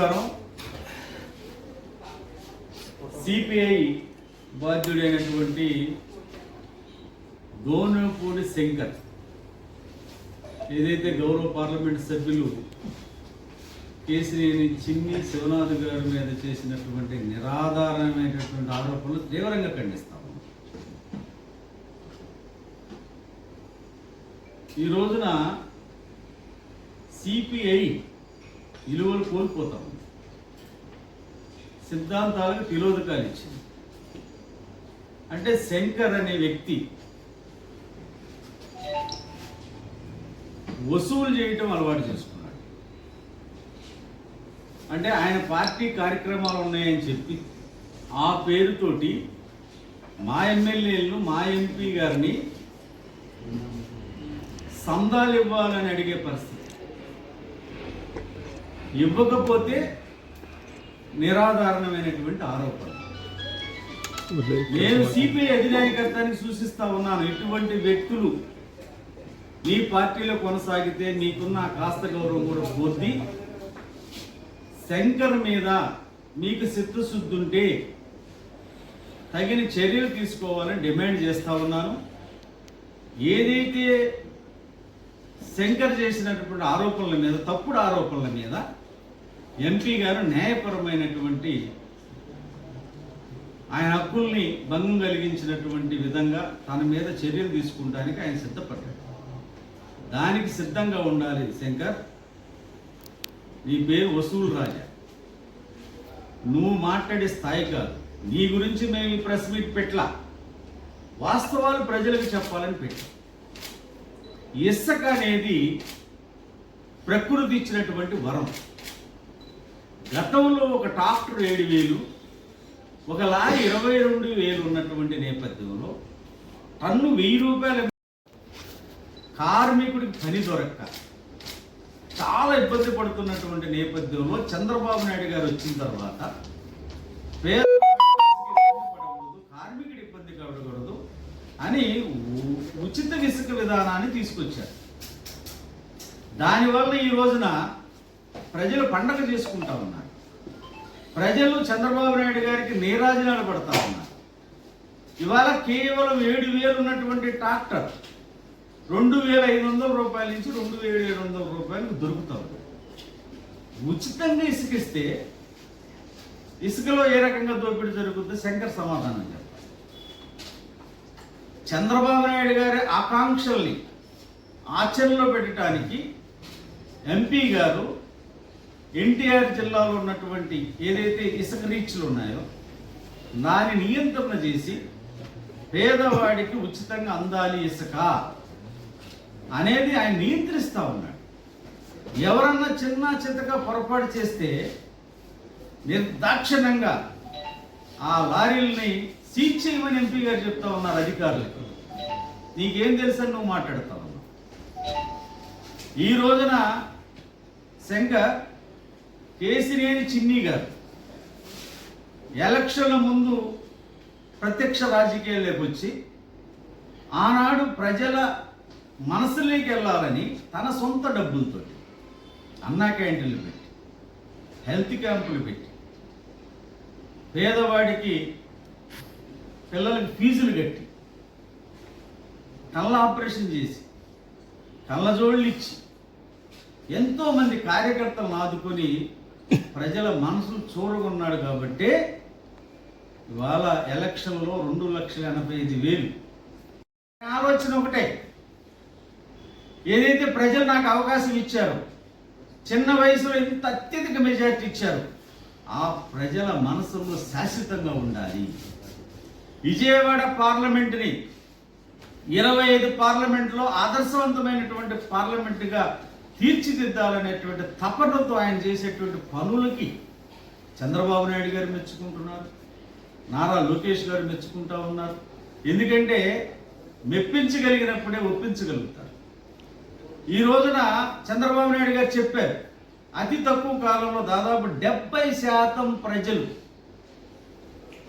నమస్కారం సిపిఐ బాధ్యుడైనటువంటి దోనపూడి శంకర్ ఏదైతే గౌరవ పార్లమెంట్ సభ్యులు కేసినేని చిన్ని శివనాథ్ గారి మీద చేసినటువంటి నిరాధారమైనటువంటి ఆరోపణలు తీవ్రంగా ఖండిస్తాము. ఈ రోజున సిపిఐ విలువలు కోల్పోతాం. సిద్ధాంతాలకు తిలోదకాలు ఇచ్చింది. అంటే శంకర్ అనే వ్యక్తి వసూలు చేయటం అలవాటు చేసుకున్నాడు. అంటే ఆయన పార్టీ కార్యక్రమాలు ఉన్నాయని చెప్పి ఆ పేరుతోటి మా ఎమ్మెల్యేలను మా ఎంపీ గారిని సందాలు ఇవ్వాలని అడిగే పరిస్థితి. ఇవ్వకపోతే నిరాధారణమైనటువంటి ఆరోపణ. నేను సిపిఐ అధినాయకత్వానికి సూచిస్తా ఉన్నాను. ఇటువంటి వ్యక్తులు మీ పార్టీలో కొనసాగితే మీకున్న కాస్త గౌరవం కూడా పోద్ది. శంకర్ మీద మీకు చిత్తశుద్ధి ఉంటే తగిన చర్యలు తీసుకోవాలని డిమాండ్ చేస్తా ఉన్నాను. ఏదైతే శంకర్ చేసినటువంటి ఆరోపణల మీద తప్పుడు ఆరోపణల మీద ఎంపీ గారు న్యాయపరమైనటువంటి ఆయన హక్కుల్ని భంగం కలిగించినటువంటి విధంగా తన మీద చర్యలు తీసుకుంటానికి ఆయన సిద్ధపడ్డాడు. దానికి సిద్ధంగా ఉండాలి శంకర్. నీ పేరు వసూలు రాజా. నువ్వు మాట్లాడే స్థాయి కాదు. నీ గురించి మేము ఈ ప్రెస్ మీట్ పెట్లా వాస్తవాలు ప్రజలకు చెప్పాలని పెట్టాం. ఇసుక అనేది ప్రకృతి ఇచ్చినటువంటి వరం. గతంలో ఒక ట్రాక్టర్ ఏడు వేలు ఒక లారీ ఇరవై రెండు వేలు ఉన్నటువంటి నేపథ్యంలో టన్ను వెయ్యి రూపాయల కార్మికుడికి పని దొరక్క. చాలా ఇబ్బంది పడుతున్నటువంటి నేపథ్యంలో చంద్రబాబు నాయుడు గారు వచ్చిన తర్వాత కార్మికుడు కార్మికుడి ఇబ్బంది కలగకూడదు అని ఉ- ఉచిత ఇసుక విధానాన్ని తీసుకొచ్చారు. దానివల్ల ఈ రోజున ప్రజలు పండగ చేసుకుంటా ఉన్నారు. ప్రజలు చంద్రబాబు నాయుడు గారికి నీరాజనాలు పడతా ఉన్నారు. ఇవాళ కేవలం ఏడు వేలు ఉన్నటువంటి ట్రాక్టర్ రెండు వేల ఐదు వందల రూపాయల నుంచి రెండు వేల ఏడు వందల రూపాయలకు దొరుకుతాం ఉచితంగా ఇసుకిస్తే ఇసుకలో ఏ రకంగా దోపిడీ జరుగుతుందో శంకర్ సమాధానం చెప్పాలి చంద్రబాబు నాయుడు గారి ఆకాంక్షల్ని ఆచరణలో పెట్టడానికి ఎంపీ గారు ఎన్టీఆర్ జిల్లాలో ఉన్నటువంటి ఏదైతే ఇసుక రీచ్లు ఉన్నాయో దాని నియంత్రణ చేసి పేదవాడికి ఉచితంగా అందాలి ఇసుక అనేది ఆయన నియంత్రిస్తూ ఉన్నాడు. ఎవరన్నా చిన్న చితక పొరపాటు చేస్తే నిర్దాక్షిణ్యంగా ఆ లారీల్ని సీజ్ చేయమని ఎంపీ గారు చెప్తా ఉన్నారు అధికారులకు. నీకేం తెలుసని నువ్వు మాట్లాడతావు ఈ రోజున శంకర్ కేసినేని చిన్ని గారు ఎలక్షన్ల ముందు ప్రత్యక్ష రాజకీయాల్లోకి వచ్చి ఆనాడు ప్రజల మనసులోకి వెళ్ళాలని తన సొంత డబ్బులతో అన్నా క్యాంటీన్లు పెట్టి హెల్త్ క్యాంపులు పెట్టి పేదవాడికి పిల్లలకి ఫీజులు కట్టి కళ్ళ ఆపరేషన్ చేసి కళ్ళజోళ్ళు ఇచ్చి ఎంతోమంది కార్యకర్తలను ఆదుకొని ప్రజల మనసు చూరగొన్నాడు కాబట్టే ఇవాళ ఎలక్షన్లో రెండు లక్షల ఎనభై ఐదు వేలు. ఆలోచన ఒకటే. ఏదైతే ప్రజలు నాకు అవకాశం ఇచ్చారో చిన్న వయసులో ఇంత అత్యధిక మెజార్టీ ఇచ్చారు ఆ ప్రజల మనసులో శాశ్వతంగా ఉండాలి. విజయవాడ పార్లమెంటుని ఇరవై ఐదు పార్లమెంట్లో ఆదర్శవంతమైనటువంటి పార్లమెంటుగా తీర్చిదిద్దాలనేటువంటి తపనతో ఆయన చేసేటువంటి పనులకి చంద్రబాబు నాయుడు గారు మెచ్చుకుంటున్నారు. నారా లోకేష్ గారు మెచ్చుకుంటా ఉన్నారు. ఎందుకంటే మెప్పించగలిగినప్పుడే ఒప్పించగలుగుతారు. ఈ రోజున చంద్రబాబు నాయుడు గారు చెప్పారు అతి తక్కువ కాలంలో దాదాపు డెబ్బై శాతం ప్రజలు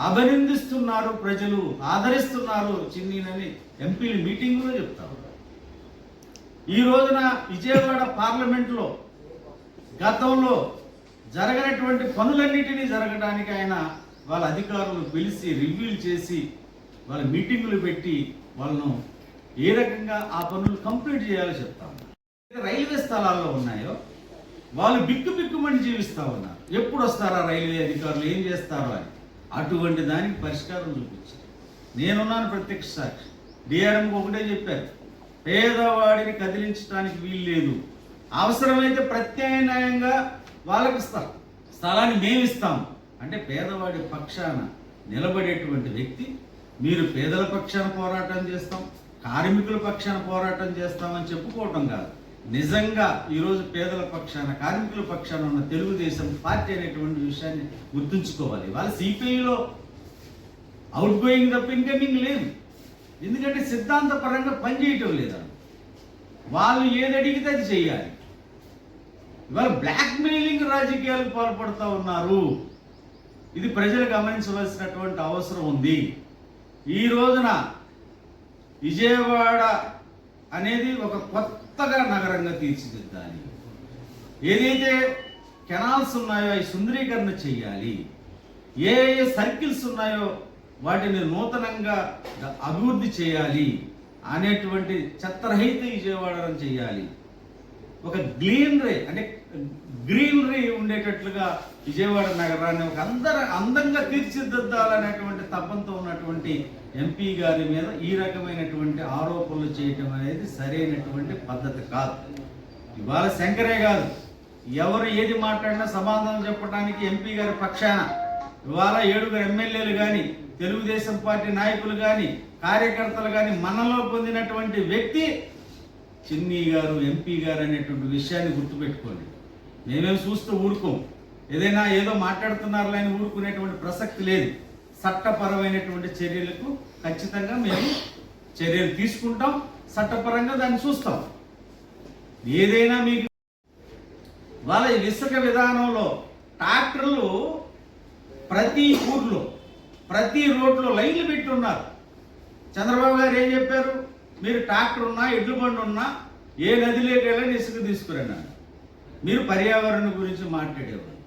అభినందిస్తున్నారు ప్రజలు ఆదరిస్తున్నారు చిన్నీనని ఎంపీలు మీటింగ్లో చెప్తా ఉన్నారు. ఈ రోజున విజయవాడ పార్లమెంట్లో గతంలో జరగనటువంటి పనులన్నిటినీ జరగడానికి ఆయన వాళ్ళ అధికారులు పిలిచి రివ్యూలు చేసి వాళ్ళ మీటింగులు పెట్టి వాళ్ళను ఏ రకంగా ఆ పనులు కంప్లీట్ చేయాలో చెప్తాం రైల్వే స్థలాల్లో ఉన్నాయో వాళ్ళు బిక్కు బిక్కుమని జీవిస్తా ఉన్నారు. ఎప్పుడు వస్తారా రైల్వే అధికారులు? ఏం చేస్తారో అని. అటువంటి దానికి పరిష్కారం చూపించారు. నేనున్నాను ప్రత్యక్ష సాక్షి. డిఆర్ఎం ఒకటే చెప్పారు. పేదవాడిని కదిలించడానికి వీలు లేదు. అవసరమైతే ప్రత్యామ్నాయంగా వాళ్ళకి ఇస్తాం స్థలాన్ని మేము ఇస్తాం. అంటే పేదవాడి పక్షాన నిలబడేటువంటి వ్యక్తి మీరు పేదల పక్షాన పోరాటం చేస్తాం కార్మికుల పక్షాన పోరాటం చేస్తామని చెప్పుకోవటం కాదు. నిజంగా ఈరోజు పేదల పక్షాన కార్మికుల పక్షాన ఉన్న తెలుగుదేశం పార్టీ అనేటువంటి విషయాన్ని గుర్తుంచుకోవాలి. వాళ్ళ సిపిఐలో అవుట్ గోయింగ్ తప్ప ఇన్కమింగ్ లేదు. ఎందుకంటే సిద్ధాంతపరంగా పనిచేయటం లేదా? వాళ్ళు ఏది అడిగితే అది చేయాలి ఇవాళ బ్లాక్మెయిలింగ్ రాజకీయాలు రాజకీయాలకు పాల్పడుతూ ఉన్నారు. ఇది ప్రజలు గమనించవలసినటువంటి అవసరం ఉంది. ఈ రోజున విజయవాడ అనేది ఒక కొత్తగా నగరంగా తీర్చిదిద్దాలి. ఏదైతే కెనాల్స్ ఉన్నాయో అవి సుందరీకరణ చేయాలి ఏ ఏ సర్కిల్స్ ఉన్నాయో వాటిని నూతనంగా అభివృద్ధి చేయాలి అనేటువంటి చెత్తరహిత విజయవాడను చేయాలి. ఒక గ్లీనరీ అంటే గ్రీనరీ ఉండేటట్లుగా విజయవాడ నగరాన్ని ఒక అందర అందంగా తీర్చిదిద్దాలనేటువంటి తపంతో ఉన్నటువంటి ఎంపీ గారి మీద ఈ రకమైనటువంటి ఆరోపణలు చేయటం అనేది సరైనటువంటి పద్ధతి కాదు. ఇవాళ శంకరే కాదు ఎవరు ఏది మాట్లాడినా సమాధానం చెప్పడానికి ఎంపీ గారి పక్షాన ఇవాళ ఏడుగురు ఎమ్మెల్యేలు కానీ తెలుగుదేశం పార్టీ నాయకులు కానీ కార్యకర్తలు కానీ మనలో పొందినటువంటి వ్యక్తి చిన్ని గారు ఎంపీ గారు అనేటువంటి విషయాన్ని గుర్తుపెట్టుకోండి. మేమేం చూస్తూ ఊరుకోం. ఏదైనా ఏదో మాట్లాడుతున్నారులే అని ఊరుకునేటువంటి ప్రసక్తి లేదు. చట్టపరమైనటువంటి చర్యలకు ఖచ్చితంగా మేము చర్యలు తీసుకుంటాం. చట్టపరంగా దాన్ని చూస్తాం. ఏదైనా మీకు వాళ్ళ ఇసుక విధానంలో ట్రాక్టర్లు ప్రతి ఊర్లో ప్రతి రోడ్లో లైన్లు పెట్టి ఉన్నారు చంద్రబాబు గారు ఏం చెప్పారు? మీరు ట్రాక్టర్ ఉన్నా ఎడ్లు బండి ఉన్నా ఏ నదిలోకి వెళ్ళని ఇసుక తీసుకురండి మీరు పర్యావరణం గురించి మాట్లాడేవారు.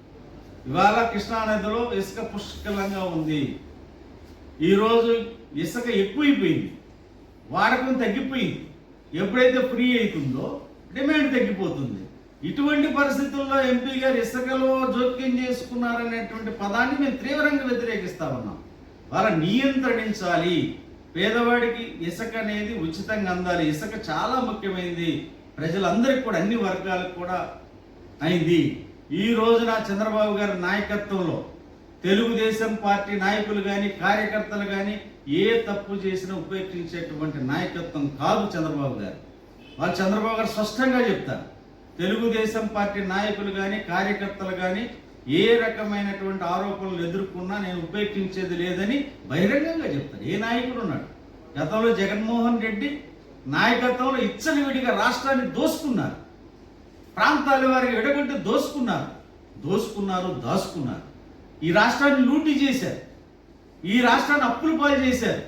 ఇవాళ కృష్ణా నదిలో ఇసుక పుష్కలంగా ఉంది. ఈరోజు ఇసుక ఎక్కువైపోయింది. వాడకం తగ్గిపోయింది. ఎప్పుడైతే ఫ్రీ అవుతుందో డిమాండ్ తగ్గిపోతుంది. ఇటువంటి పరిస్థితుల్లో ఎంపీ గారు ఇసుకలో జోక్యం చేసుకున్నారనేటువంటి పదాన్ని మేము తీవ్రంగా వ్యతిరేకిస్తా ఉన్నాం. వాళ్ళ నియంత్రణించాలి. పేదవాడికి ఇసుక అనేది ఉచితంగా అందాలి. ఇసుక చాలా ముఖ్యమైనది. ప్రజలందరికీ కూడా అన్ని వర్గాలకు కూడా అయింది. ఈ రోజున చంద్రబాబు గారి నాయకత్వంలో తెలుగుదేశం పార్టీ నాయకులు కానీ కార్యకర్తలు కానీ ఏ తప్పు చేసినా ఉపేక్షించేటువంటి నాయకత్వం కాదు చంద్రబాబు గారు. వాళ్ళు చంద్రబాబు గారు స్పష్టంగా చెప్తారు. తెలుగుదేశం పార్టీ నాయకులు కానీ కార్యకర్తలు కానీ ఏ రకమైనటువంటి ఆరోపణలు ఎదుర్కొన్నా నేను ఉపేక్షించేది లేదని బహిరంగంగా చెప్తాను ఏ నాయకుడు ఉన్నాడు? గతంలో జగన్మోహన్ రెడ్డి నాయకత్వంలో ఇచ్చని విడిగా రాష్ట్రాన్ని దోసుకున్నారు. ప్రాంతాల వారికి ఎడగొట్టి దోసుకున్నారు. దోసుకున్నారు దాసుకున్నారు. ఈ రాష్ట్రాన్ని లూటీ చేశారు. ఈ రాష్ట్రాన్ని అప్పులు పాలు చేశారు.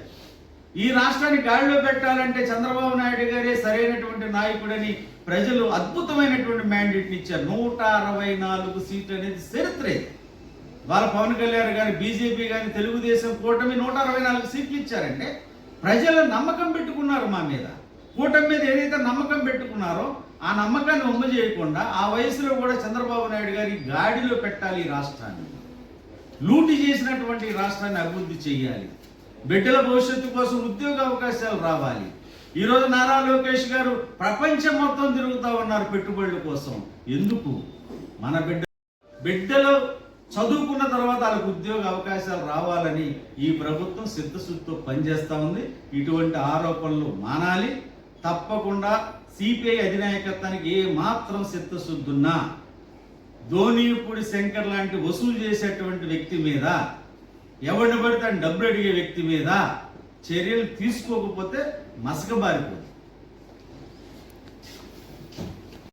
ఈ రాష్ట్రాన్ని గాడిలో పెట్టాలంటే చంద్రబాబు నాయుడు గారే సరైనటువంటి నాయకుడని ప్రజలు అద్భుతమైనటువంటి మ్యాండేట్ని ఇచ్చారు. నూట అరవై నాలుగు సీట్లు అనేది చరిత్రే వాళ్ళ పవన్ కళ్యాణ్ కానీ బీజేపీ కానీ తెలుగుదేశం కూటమి నూట అరవై నాలుగు సీట్లు ఇచ్చారంటే ప్రజలు నమ్మకం పెట్టుకున్నారు మా మీద. కూటమి మీద ఏదైతే నమ్మకం పెట్టుకున్నారో ఆ నమ్మకాన్ని ఒమ్మ చేయకుండా ఆ వయసులో కూడా చంద్రబాబు నాయుడు గారి గాడిలో పెట్టాలి ఈ రాష్ట్రాన్ని. లూటి చేసినటువంటి రాష్ట్రాన్ని అభివృద్ధి చేయాలి. బిడ్డల భవిష్యత్తు కోసం ఉద్యోగ అవకాశాలు రావాలి. ఈరోజు నారా లోకేష్ గారు ప్రపంచం మొత్తం తిరుగుతూ ఉన్నారు పెట్టుబడుల కోసం. ఎందుకు? మన బిడ్డ బిడ్డలు చదువుకున్న తర్వాత వాళ్ళకు ఉద్యోగ అవకాశాలు రావాలని ఈ ప్రభుత్వం సిద్ధశుద్ధితో పనిచేస్తూ ఉంది. ఇటువంటి ఆరోపణలు మానాలి. తప్పకుండా సిపిఐ అధినాయకత్వానికి ఏ మాత్రం చిత్తశుద్ధి ధోనిపూడి శంకర్ లాంటి వసూలు చేసేటువంటి వ్యక్తి మీద ఎవరిని పడితే డబ్బులు అడిగే వ్యక్తి మీద చర్యలు తీసుకోకపోతే மசகமாக இருக்குது